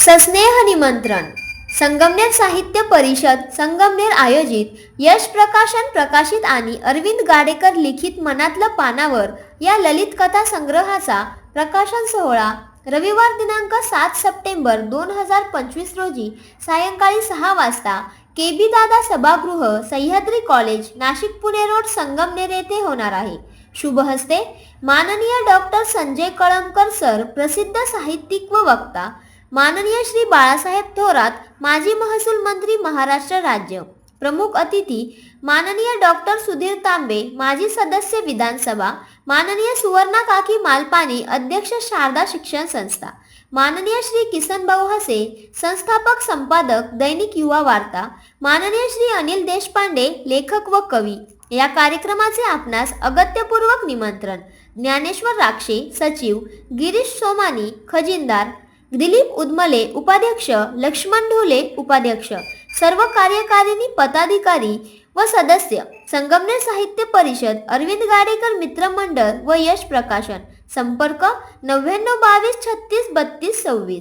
सस्नेह निमंत्रण. संगमनेर साहित्य परिषद संगमनेर आयोजित यश प्रकाशन प्रकाशित आणि अरविंद गाडेकर लिखित मनातलं पानावर या ललित कथा संग्रहाचा प्रकाशन सोहळा रविवार दिनांक सात सप्टेंबर दोन हजार पंचवीस रोजी सायंकाळी सहा वाजता के बी दादा सभागृह सह्याद्री कॉलेज नाशिक पुणे रोड संगमनेर येथे होणार आहे. शुभ हस्ते माननीय डॉक्टर संजय कळमकर सर प्रसिद्ध साहित्यिक व वक्ता माननीय श्री बाळासाहेब थोरात माजी महसूल मंत्री महाराष्ट्र राज्य. प्रमुख अतिथी माननीय डॉक्टर सुधीर तांबे माजी सदस्य विधानसभा माननीय सुवर्णा काकी मालपानी अध्यक्ष शारदा शिक्षण संस्था माननीय श्री किसन भाऊ हसे संस्थापक संपादक दैनिक युवा वार्ता माननीय श्री अनिल देशपांडे लेखक व कवी. या कार्यक्रमाचे आपणास अगत्यपूर्वक निमंत्रण. ज्ञानेश्वर राक्षे सचिव गिरीश सोमानी खजिनदार दिलीप उदमले उपाध्यक्ष लक्ष्मण ढोले उपाध्यक्ष सर्व कार्यकारिणी पदाधिकारी व सदस्य संगमनेर साहित्य परिषद अरविंद गाडेकर मित्रमंडळ व यश प्रकाशन. संपर्क नव्याण्णव बावीस छत्तीस बत्तीस सव्वीस.